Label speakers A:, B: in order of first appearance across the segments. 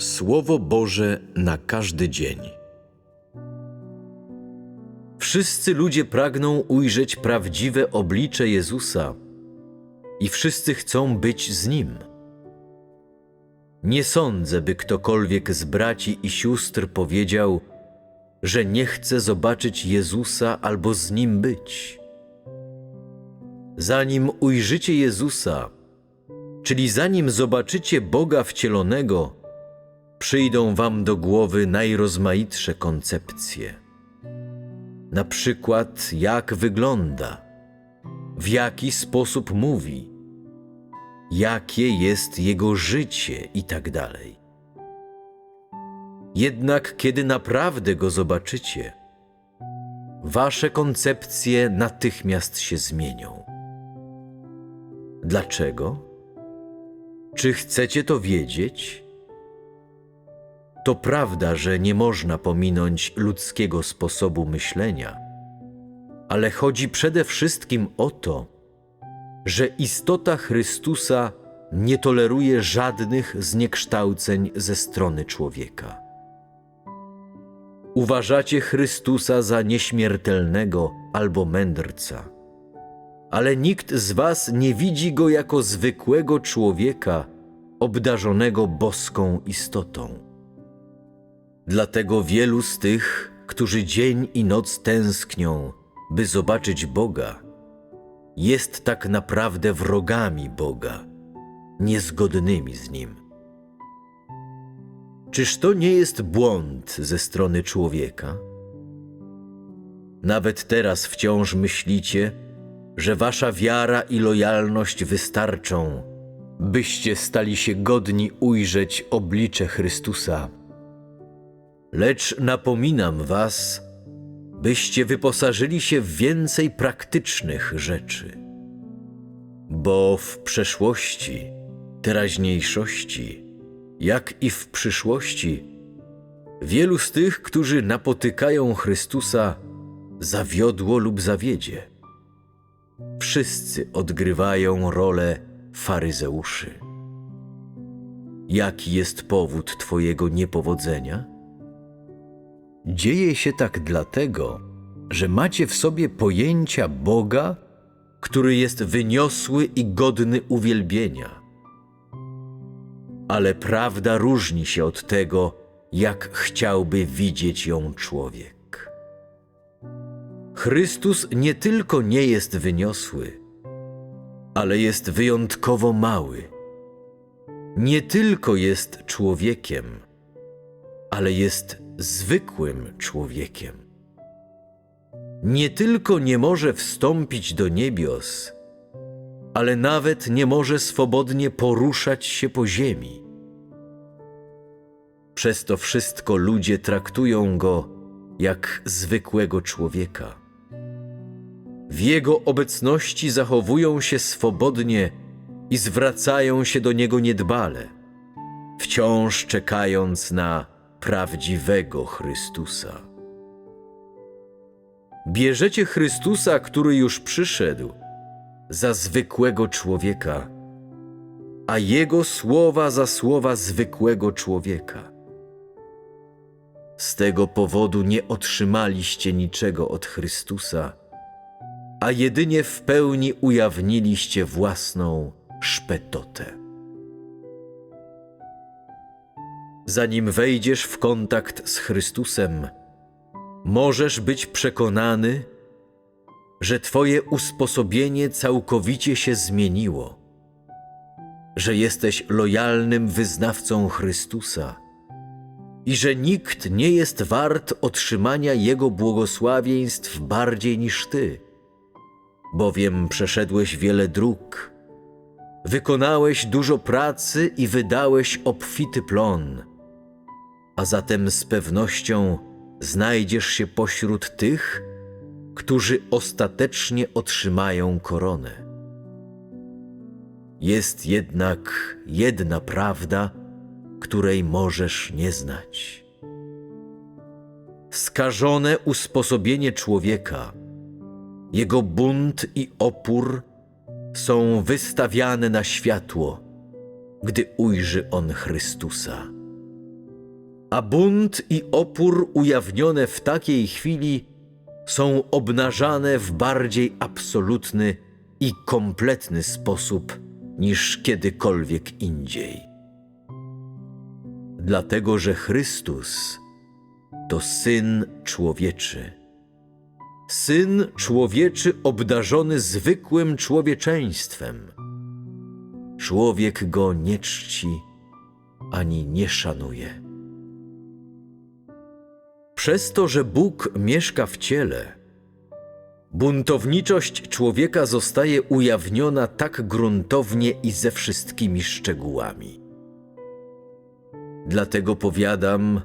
A: Słowo Boże na każdy dzień. Wszyscy ludzie pragną ujrzeć prawdziwe oblicze Jezusa i wszyscy chcą być z Nim. Nie sądzę, by ktokolwiek z braci i sióstr powiedział, że nie chce zobaczyć Jezusa albo z Nim być. Zanim ujrzycie Jezusa, czyli zanim zobaczycie Boga wcielonego, przyjdą wam do głowy najrozmaitsze koncepcje. Na przykład, jak wygląda, w jaki sposób mówi, jakie jest jego życie i tak. Jednak kiedy naprawdę go zobaczycie, wasze koncepcje natychmiast się zmienią. Dlaczego? Czy chcecie to wiedzieć? To prawda, że nie można pominąć ludzkiego sposobu myślenia, ale chodzi przede wszystkim o to, że istota Chrystusa nie toleruje żadnych zniekształceń ze strony człowieka. Uważacie Chrystusa za nieśmiertelnego albo mędrca, ale nikt z Was nie widzi go jako zwykłego człowieka obdarzonego boską istotą. Dlatego wielu z tych, którzy dzień i noc tęsknią, by zobaczyć Boga, jest tak naprawdę wrogami Boga, niezgodnymi z Nim. Czyż to nie jest błąd ze strony człowieka? Nawet teraz wciąż myślicie, że wasza wiara i lojalność wystarczą, byście stali się godni ujrzeć oblicze Chrystusa. Lecz napominam was, byście wyposażyli się w więcej praktycznych rzeczy. Bo w przeszłości, teraźniejszości, jak i w przyszłości, wielu z tych, którzy napotykają Chrystusa, zawiodło lub zawiedzie. Wszyscy odgrywają rolę faryzeuszy. Jaki jest powód Twojego niepowodzenia? Dzieje się tak dlatego, że macie w sobie pojęcia Boga, który jest wyniosły i godny uwielbienia. Ale prawda różni się od tego, jak chciałby widzieć ją człowiek. Chrystus nie tylko nie jest wyniosły, ale jest wyjątkowo mały. Nie tylko jest człowiekiem, ale jest zwykłym człowiekiem. Nie tylko nie może wstąpić do niebios, ale nawet nie może swobodnie poruszać się po ziemi. Przez to wszystko ludzie traktują go jak zwykłego człowieka. W jego obecności zachowują się swobodnie i zwracają się do niego niedbale, wciąż czekając na prawdziwego Chrystusa. Bierzecie Chrystusa, który już przyszedł, za zwykłego człowieka, a Jego słowa za słowa zwykłego człowieka. Z tego powodu nie otrzymaliście niczego od Chrystusa, a jedynie w pełni ujawniliście własną szpetotę. Zanim wejdziesz w kontakt z Chrystusem, możesz być przekonany, że Twoje usposobienie całkowicie się zmieniło, że jesteś lojalnym wyznawcą Chrystusa i że nikt nie jest wart otrzymania Jego błogosławieństw bardziej niż Ty, bowiem przeszedłeś wiele dróg, wykonałeś dużo pracy i wydałeś obfity plon, a zatem z pewnością znajdziesz się pośród tych, którzy ostatecznie otrzymają koronę. Jest jednak jedna prawda, której możesz nie znać. Skażone usposobienie człowieka, jego bunt i opór są wystawiane na światło, gdy ujrzy on Chrystusa. A bunt i opór ujawnione w takiej chwili są obnażane w bardziej absolutny i kompletny sposób niż kiedykolwiek indziej. Dlatego, że Chrystus to Syn Człowieczy. Syn Człowieczy obdarzony zwykłym człowieczeństwem. Człowiek go nie czci ani nie szanuje. Przez to, że Bóg mieszka w ciele, buntowniczość człowieka zostaje ujawniona tak gruntownie i ze wszystkimi szczegółami. Dlatego powiadam,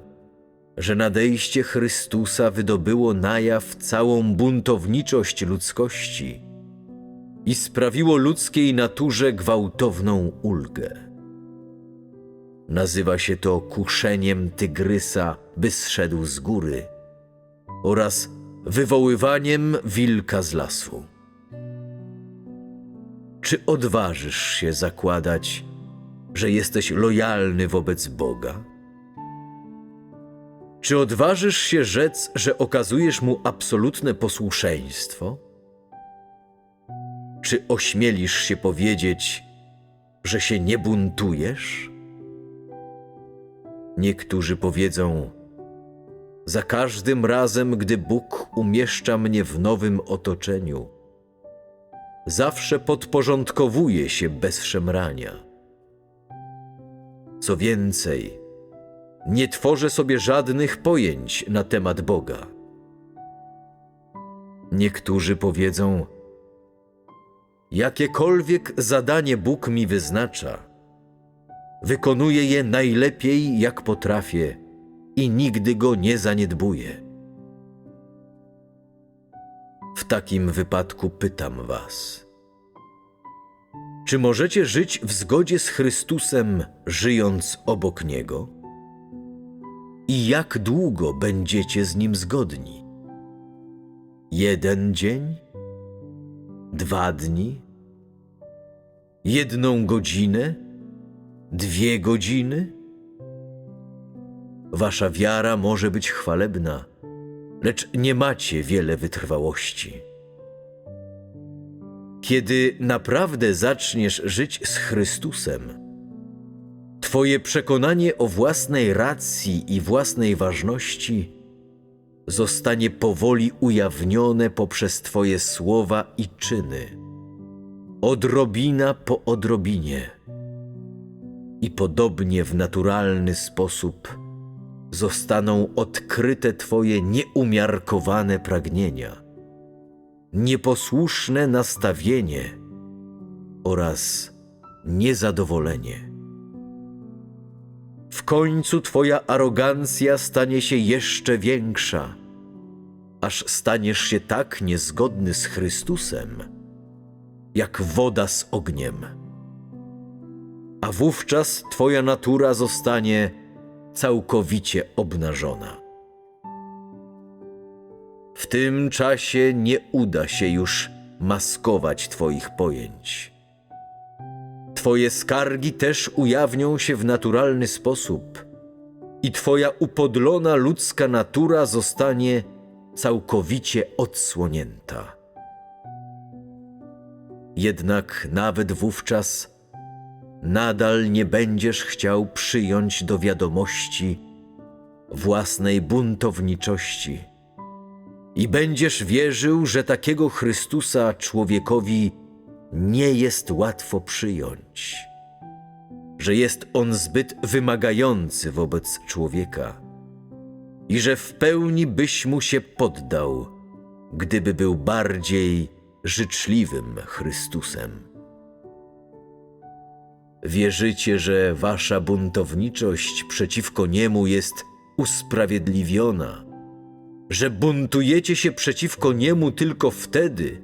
A: że nadejście Chrystusa wydobyło na jaw całą buntowniczość ludzkości i sprawiło ludzkiej naturze gwałtowną ulgę. Nazywa się to kuszeniem tygrysa, by zszedł z góry, oraz wywoływaniem wilka z lasu. Czy odważysz się zakładać, że jesteś lojalny wobec Boga? Czy odważysz się rzec, że okazujesz mu absolutne posłuszeństwo? Czy ośmielisz się powiedzieć, że się nie buntujesz? Niektórzy powiedzą: Za każdym razem, gdy Bóg umieszcza mnie w nowym otoczeniu, zawsze podporządkowuje się bez szemrania. Co więcej, nie tworzę sobie żadnych pojęć na temat Boga. Niektórzy powiedzą: Jakiekolwiek zadanie Bóg mi wyznacza, wykonuję je najlepiej, jak potrafię i nigdy go nie zaniedbuję. W takim wypadku pytam Was: czy możecie żyć w zgodzie z Chrystusem, żyjąc obok Niego? I jak długo będziecie z Nim zgodni? Jeden dzień? Dwa dni? Jedną godzinę? Dwie godziny? Wasza wiara może być chwalebna, lecz nie macie wiele wytrwałości. Kiedy naprawdę zaczniesz żyć z Chrystusem, Twoje przekonanie o własnej racji i własnej ważności zostanie powoli ujawnione poprzez Twoje słowa i czyny, odrobina po odrobinie. I podobnie w naturalny sposób zostaną odkryte Twoje nieumiarkowane pragnienia, nieposłuszne nastawienie oraz niezadowolenie. W końcu Twoja arogancja stanie się jeszcze większa, aż staniesz się tak niezgodny z Chrystusem, jak woda z ogniem. A wówczas Twoja natura zostanie całkowicie obnażona. W tym czasie nie uda się już maskować Twoich pojęć. Twoje skargi też ujawnią się w naturalny sposób i Twoja upodlona ludzka natura zostanie całkowicie odsłonięta. Jednak nawet wówczas nadal nie będziesz chciał przyjąć do wiadomości własnej buntowniczości. I będziesz wierzył, że takiego Chrystusa człowiekowi nie jest łatwo przyjąć, że jest on zbyt wymagający wobec człowieka. I że w pełni byś mu się poddał, gdyby był bardziej życzliwym Chrystusem. Wierzycie, że wasza buntowniczość przeciwko niemu jest usprawiedliwiona, że buntujecie się przeciwko niemu tylko wtedy,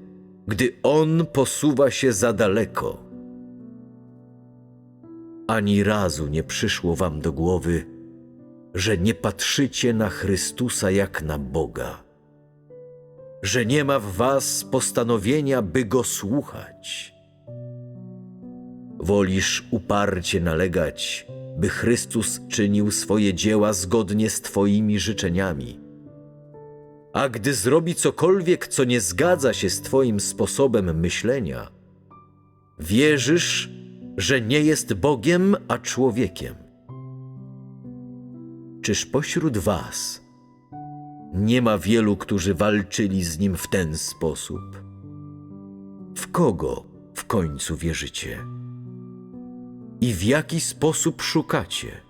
A: gdy on posuwa się za daleko. Ani razu nie przyszło wam do głowy, że nie patrzycie na Chrystusa jak na Boga, że nie ma w was postanowienia, by go słuchać. Wolisz uparcie nalegać, by Chrystus czynił swoje dzieła zgodnie z Twoimi życzeniami. A gdy zrobi cokolwiek, co nie zgadza się z Twoim sposobem myślenia, wierzysz, że nie jest Bogiem, a człowiekiem. Czyż pośród Was nie ma wielu, którzy walczyli z Nim w ten sposób? W kogo w końcu wierzycie? I w jaki sposób szukacie?